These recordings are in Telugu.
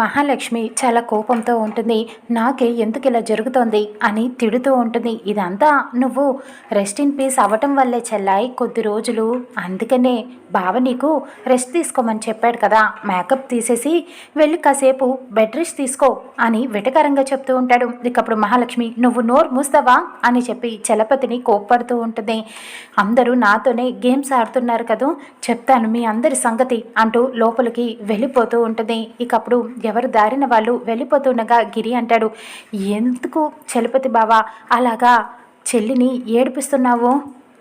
మహాలక్ష్మి చాలా కోపంతో ఉంటుంది. నాకే ఎందుకు ఇలా జరుగుతోంది అని తిడుతూ ఉంటుంది. ఇదంతా నువ్వు రెస్ట్ ఇన్ పీస్ అవ్వటం వల్లే చెల్లాయి. కొద్ది రోజులు. అందుకనే బావ నీకు రెస్ట్ తీసుకోమని చెప్పాడు కదా. మేకప్ తీసేసి వెళ్ళి కాసేపు బెడ్ రెస్ట్ తీసుకో అని వెటకరంగా చెప్తూ ఉంటాడు. ఇకప్పుడు మహాలక్ష్మి నువ్వు నోరు మూస్తావా? అని చెప్పి చలపతిని కోప్పడుతూ ఉంటుంది. అందరూ నాతోనే గేమ్స్ ఆడుతున్నారు కదూ. చెప్తాను మీ అందరి సంగతి అంటూ లోపలికి వెళ్ళిపోతూ ఉంటుంది. ఇకప్పుడు ఎవరు దారిన వాళ్ళు వెళ్ళిపోతుండగా గిరి అంటాడు ఎందుకు చలపతి బావా అలాగా చెల్లిని ఏడిపిస్తున్నావు?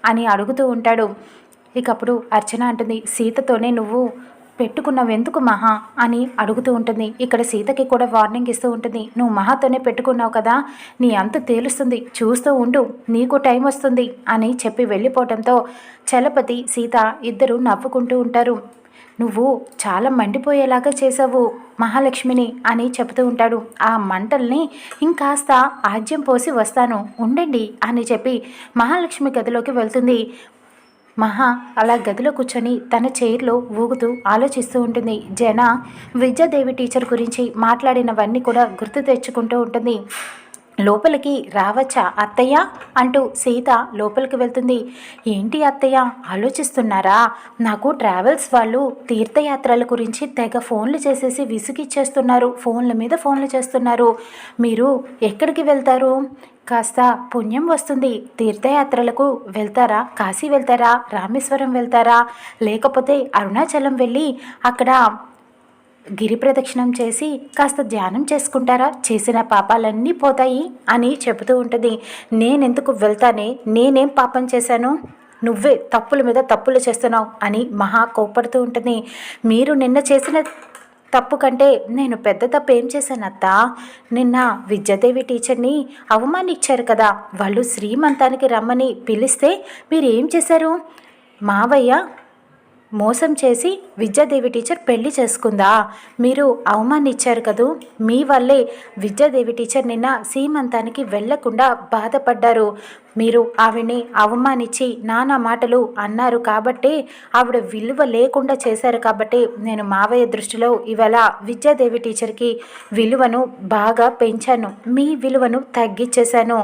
అని అడుగుతూ ఉంటాడు. ఇకప్పుడు అర్చన అంటుంది సీతతోనే నువ్వు పెట్టుకున్నావెందుకు మహా? అని అడుగుతూ ఉంటుంది. ఇక్కడ సీతకి కూడా వార్నింగ్ ఇస్తూ ఉంటుంది నువ్వు మహాతోనే పెట్టుకున్నావు కదా నీ అంత తేలుస్తుంది చూస్తూ ఉండు నీకు టైం వస్తుంది అని చెప్పి వెళ్ళిపోవడంతో చలపతి సీత ఇద్దరు నవ్వుకుంటూ ఉంటారు. నువ్వు చాలా మండిపోయేలాగా చేసావు మహాలక్ష్మిని అని చెబుతూ ఉంటాడు. ఆ మంటల్ని ఇంకాస్త ఆజ్యం పోసి వస్తాను ఉండండి అని చెప్పి మహాలక్ష్మి గదిలోకి వెళ్తుంది. మహా అలా గదిలో కూర్చొని తన చైర్లో ఊగుతూ ఆలోచిస్తూ ఉంటుంది. జన విద్యాదేవి టీచర్ గురించి మాట్లాడినవన్నీ కూడా గుర్తు తెచ్చుకుంటూ ఉంటుంది. లోపలికి రావచ్చా అత్తయ్య? అంటూ సీత లోపలికి వెళ్తుంది. ఏంటి అత్తయ్య ఆలోచిస్తున్నారా? నాకు ట్రావెల్స్ వాళ్ళు తీర్థయాత్రల గురించి తెగ ఫోన్లు చేసేసి విసుగిచ్చేస్తున్నారు. ఫోన్ల మీద ఫోన్లు చేస్తున్నారు. మీరు ఎక్కడికి వెళ్తారు? కాస్త పుణ్యం వస్తుంది. తీర్థయాత్రలకు వెళ్తారా? కాశీ వెళ్తారా? రామేశ్వరం వెళ్తారా? లేకపోతే అరుణాచలం వెళ్ళి అక్కడ గిరి ప్రదక్షిణం చేసి కాస్త ధ్యానం చేసుకుంటారా? చేసిన పాపాలన్నీ పోతాయి అని చెబుతూ ఉంటుంది. నేనెందుకు వెళ్తానే? నేనేం పాపం చేశాను? నువ్వే తప్పుల మీద తప్పులు చేస్తున్నావు అని మహా కోపడుతూ ఉంటుంది. మీరు నిన్న చేసిన తప్పు కంటే నేను పెద్ద తప్పు ఏం చేశాను అత్త నిన్న విద్యాదేవి టీచర్ని అవమానించారు కదా. వాళ్ళు శ్రీమంతానికి రమ్మని పిలిస్తే మీరు ఏం చేశారు? మావయ్య మోసం చేసి విద్యాదేవి టీచర్ పెళ్ళి చేసుకుందా? మీరు అవమానించారు కదూ? మీ వల్లే విద్యాదేవి టీచర్ నిన్న సీమంతానికి వెళ్ళకుండా బాధపడ్డారు. మీరు ఆవిడ్ని అవమానించి నానా మాటలు అన్నారు కాబట్టి ఆవిడ విలువ లేకుండా చేశారు కాబట్టి నేను మావయ్య దృష్టిలో ఇవాళ విద్యాదేవి టీచర్కి విలువను బాగా పెంచాను. మీ విలువను తగ్గించేశాను.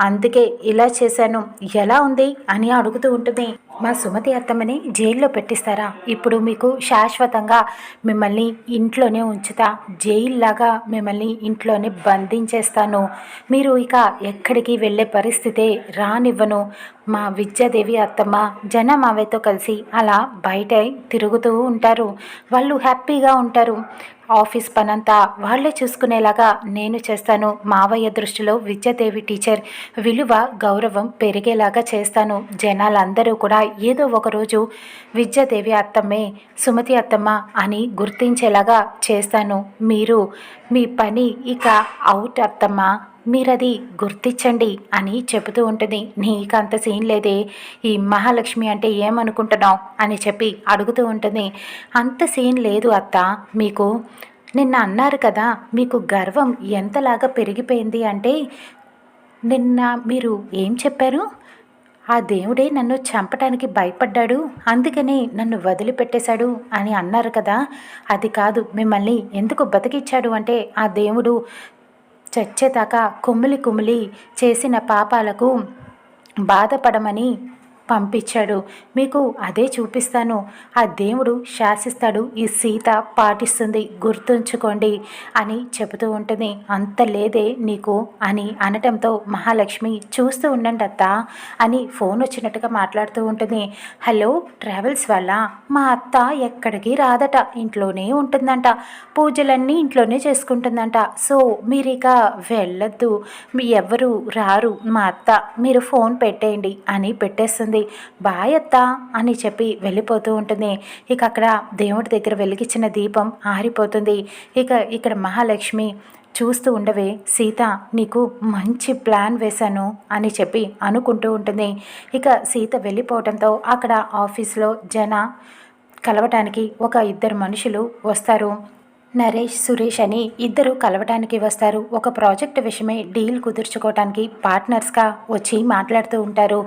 అందుకే ఇలా చేశాను. ఎలా ఉంది? అని అడుగుతూ ఉంటుంది. మా సుమతి అత్తమ్మని జైల్లో పెట్టిస్తారా? ఇప్పుడు మీకు శాశ్వతంగా మిమ్మల్ని ఇంట్లోనే ఉంచుతా. జైల్లాగా మిమ్మల్ని ఇంట్లోనే బంధించేస్తాను. మీరు ఇక ఎక్కడికి వెళ్ళే పరిస్థితే రానివ్వను. మా విద్యాదేవి అత్తమ్మ జన మావయ్యతో కలిసి అలా బయట తిరుగుతూ ఉంటారు. వాళ్ళు హ్యాపీగా ఉంటారు. ఆఫీస్ పనంతా వాళ్ళే చూసుకునేలాగా నేను చేస్తాను. మావయ్య దృష్టిలో విద్యాదేవి టీచర్. విలువ గౌరవం పెరిగేలాగా చేస్తాను. జనాలందరూ కూడా ఏదో ఒకరోజు విద్యాదేవి అత్తమ్మే సుమతి అత్తమ్మ అని గుర్తించేలాగా చేస్తాను. మీరు మీ పని ఇక అవుట్ అత్తమ్మ. మీరది గుర్తించండి అని చెబుతూ ఉంటుంది. నీకు అంత సీన్ లేదే. ఈ మహాలక్ష్మి అంటే ఏమనుకుంటున్నావు? అని చెప్పి అడుగుతూ ఉంటుంది. అంత సీన్ లేదు అత్త. మీకు నిన్న అన్నారు కదా మీకు గర్వం ఎంతలాగా పెరిగిపోయింది అంటే నిన్న మీరు ఏం చెప్పారు? ఆ దేవుడే నన్ను చంపటానికి భయపడ్డాడు. అందుకనే నన్ను వదిలిపెట్టేశాడు అని అన్నారు కదా. అది కాదు మిమ్మల్ని ఎందుకు బతికిచ్చాడు అంటే ఆ దేవుడు చచ్చేదాకా కుమిలి కుమిలి చేసిన పాపాలకు బాధపడమని పంపించాడు. మీకు అదే చూపిస్తాను. ఆ దేవుడు శాసిస్తాడు. ఈ సీత పాటిస్తుంది. గుర్తుంచుకోండి అని చెబుతూ ఉంటుంది. అంత లేదే నీకు అని అనటంతో మహాలక్ష్మి చూస్తూ ఉండండి అత్త అని ఫోన్ వచ్చినట్టుగా మాట్లాడుతూ ఉంటుంది. హలో ట్రావెల్స్ వల్ల మా అత్త ఎక్కడికి రాదట. ఇంట్లోనే ఉంటుందంట. పూజలన్నీ ఇంట్లోనే చేసుకుంటుందంట. సో మీరు ఇక వెళ్ళొద్దు. మీ ఎవరు రారు. మా అత్త మీరు ఫోన్ పెట్టేయండి అని పెట్టేస్తుంది. బాయ్ అత్త అని చెప్పి వెళ్ళిపోతూ ఉంటుంది. ఇక అక్కడ దేవుడి దగ్గర వెలిగించిన దీపం ఆరిపోతుంది. ఇక ఇక్కడ మహాలక్ష్మి చూస్తూ ఉండవే సీత నీకు మంచి ప్లాన్ వేశాను అని చెప్పి అనుకుంటూ ఉంటుంది. ఇక సీత వెళ్ళిపోవడంతో అక్కడ ఆఫీస్లో జన కలవటానికి ఒక ఇద్దరు మనుషులు వస్తారు. నరేష్ సురేష్ అని ఇద్దరు కలవటానికి వస్తారు. ఒక ప్రాజెక్ట్ విషయమై డీల్ కుదుర్చుకోవటానికి పార్ట్నర్స్గా వచ్చి మాట్లాడుతూ ఉంటారు.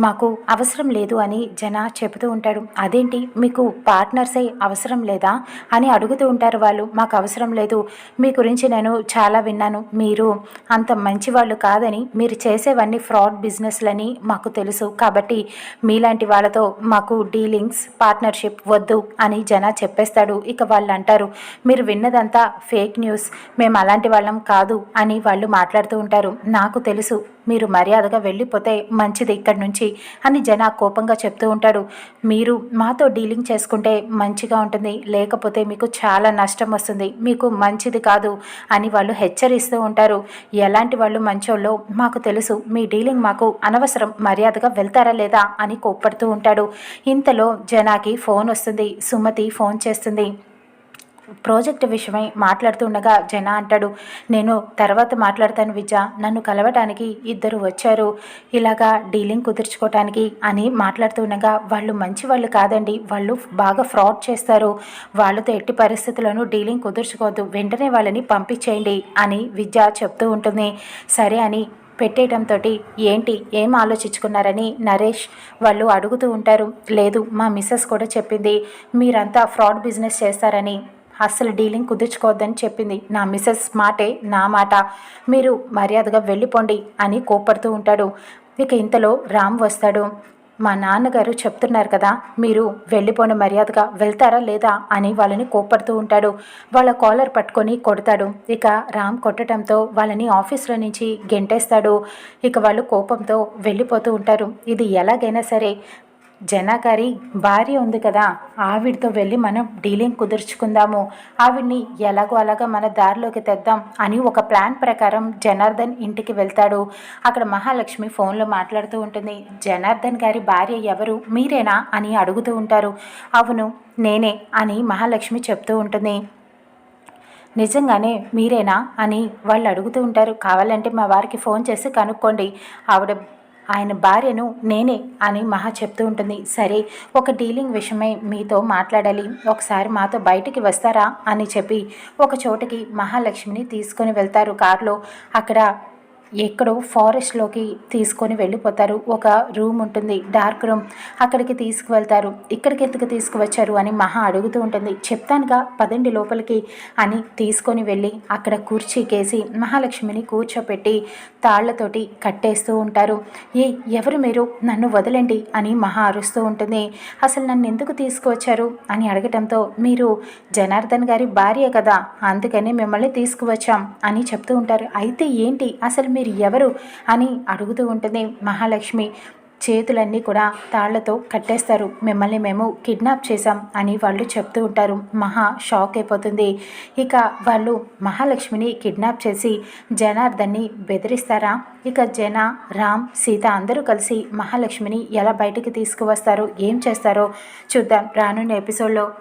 మాకు అవసరం లేదు అని జన చెబుతూ ఉంటాడు. అదేంటి? మీకు పార్ట్నర్సే అవసరం లేదా? అని అడుగుతూ ఉంటారు వాళ్ళు. మాకు అవసరం లేదు. మీ గురించి నేను చాలా విన్నాను. మీరు అంత మంచివాళ్ళు కాదని మీరు చేసేవన్నీ ఫ్రాడ్ బిజినెస్లని మాకు తెలుసు. కాబట్టి మీలాంటి వాళ్ళతో మాకు డీలింగ్స్ పార్ట్నర్షిప్ వద్దు అని జన చెప్పేస్తాడు. ఇక వాళ్ళు అంటారు మీరు విన్నదంతా ఫేక్ న్యూస్. మేము అలాంటి వాళ్ళం కాదు అని వాళ్ళు మాట్లాడుతూ ఉంటారు. నాకు తెలుసు. మీరు మర్యాదగా వెళ్ళిపోతే మంచిది ఇక్కడి నుంచి అని జన కోపంగా చెప్తూ ఉంటాడు. మీరు మాతో డీలింగ్ చేసుకుంటే మంచిగా ఉంటుంది. లేకపోతే మీకు చాలా నష్టం వస్తుంది. మీకు మంచిది కాదు అని వాళ్ళు హెచ్చరిస్తూ ఉంటారు. ఎలాంటి వాళ్ళు మంచోళ్ళో మాకు తెలుసు. మీ డీలింగ్ మాకు అనవసరం. మర్యాదగా వెళ్తారా లేదా అని కోప్పడుతూ ఉంటాడు. ఇంతలో జనాకి ఫోన్ వస్తుంది. సుమతి ఫోన్ చేస్తుంది. ప్రాజెక్ట్ విషయమై మాట్లాడుతుండగా జన అంటాడు నేను తర్వాత మాట్లాడతాను విద్య. నన్ను కలవటానికి ఇద్దరు వచ్చారు. ఇలాగా డీలింగ్ కుదుర్చుకోవటానికి అని మాట్లాడుతుండగా వాళ్ళు మంచి వాళ్ళు కాదండి. వాళ్ళు బాగా ఫ్రాడ్ చేస్తారు. వాళ్ళతో ఎట్టి పరిస్థితుల్లోనూ డీలింగ్ కుదుర్చుకోవద్దు. వెంటనే వాళ్ళని పంపించేయండి అని విద్య చెప్తూ ఉంటుంది. సరే అని పెట్టేయడంతో ఏంటి? ఏం ఆలోచించుకున్నారని? నరేష్ వాళ్ళు అడుగుతూ ఉంటారు. లేదు మా మిస్సెస్ కూడా చెప్పింది. మీరంతా ఫ్రాడ్ బిజినెస్ చేస్తారని. అస్సలు డీలింగ్ కుదుర్చుకోవద్దని చెప్పింది. నా మిస్సెస్ మాటే నా మాట. మీరు మర్యాదగా వెళ్ళిపోండి అని కోపడుతూ ఉంటాడు. ఇక ఇంతలో రామ్ వస్తాడు. మా నాన్నగారు చెప్తున్నారు కదా మీరు వెళ్ళిపోని మర్యాదగా. వెళ్తారా లేదా అని వాళ్ళని కోప్పడుతూ ఉంటాడు. వాళ్ళ కాలర్ పట్టుకొని కొడతాడు. ఇక రామ్ కొట్టడంతో వాళ్ళని ఆఫీస్లో నుంచి గెంటేస్తాడు. ఇక వాళ్ళు కోపంతో వెళ్ళిపోతూ ఉంటారు. ఇది ఎలాగైనా సరే జనాగారి భార్య ఉంది కదా ఆవిడతో వెళ్ళి మనం డీలింగ్ కుదుర్చుకుందాము. ఆవిడ్ని ఎలాగో అలాగా మన దారిలోకి తెద్దాం అని ఒక ప్లాన్ ప్రకారం జనార్దన్ ఇంటికి వెళ్తాడు. అక్కడ మహాలక్ష్మి ఫోన్లో మాట్లాడుతూ ఉంటుంది. జనార్దన్ గారి భార్య ఎవరు మీరేనా అని అడుగుతూ ఉంటారు. అవును నేనే అని మహాలక్ష్మి చెప్తూ ఉంటుంది. నిజంగానే మీరేనా అని వాళ్ళు అడుగుతూ ఉంటారు. కావాలంటే మా వారికి ఫోన్ చేసి కనుక్కోండి. ఆవిడ ఆయన భార్యను నేనే అని మహా చెప్తూ ఉంటుంది. సరే ఒక డీలింగ్ విషయమై మీతో మాట్లాడాలి. ఒకసారి మాతో బయటికి వస్తారా అని చెప్పి ఒక చోటకి మహాలక్ష్మిని తీసుకొని వెళ్తారు కారులో. అక్కడ ఎక్కడో ఫారెస్ట్లోకి తీసుకొని వెళ్ళిపోతారు. ఒక రూమ్ ఉంటుంది డార్క్ రూమ్ అక్కడికి తీసుకువెళ్తారు. ఇక్కడికి ఎందుకు తీసుకువచ్చారు అని మహా అడుగుతూ ఉంటుంది. చెప్తానుగా పదండి లోపలికి అని తీసుకొని వెళ్ళి అక్కడ కూర్చీకేసి మహాలక్ష్మిని కూర్చోపెట్టి తాళ్ళతోటి కట్టేస్తూ ఉంటారు. ఏ ఎవరు మీరు? నన్ను వదలండి అని మహా అరుస్తూ ఉంటుంది. అసలు నన్ను ఎందుకు తీసుకువచ్చారు? అని అడగటంతో మీరు జనార్దన్ గారి భార్య కదా అందుకని మిమ్మల్ని తీసుకువచ్చాం అని చెప్తూ ఉంటారు. అయితే ఏంటి? అసలు మీరు ఎవరు అని అడుగుతూ ఉంటుంది మహాలక్ష్మి. చేతులన్నీ కూడా తాళ్ళతో కట్టేస్తారు. మిమ్మల్ని మేము కిడ్నాప్ చేశాం అని వాళ్ళు చెప్తూ ఉంటారు. మహా షాక్ అయిపోతుంది. ఇక వాళ్ళు మహాలక్ష్మిని కిడ్నాప్ చేసి జనార్దన్ని బెదిరిస్తారా? ఇక జన రామ్ సీత అందరూ కలిసి మహాలక్ష్మిని ఎలా బయటికి తీసుకువస్తారో? ఏం చేస్తారో చూద్దాం రానున్న ఎపిసోడ్లో.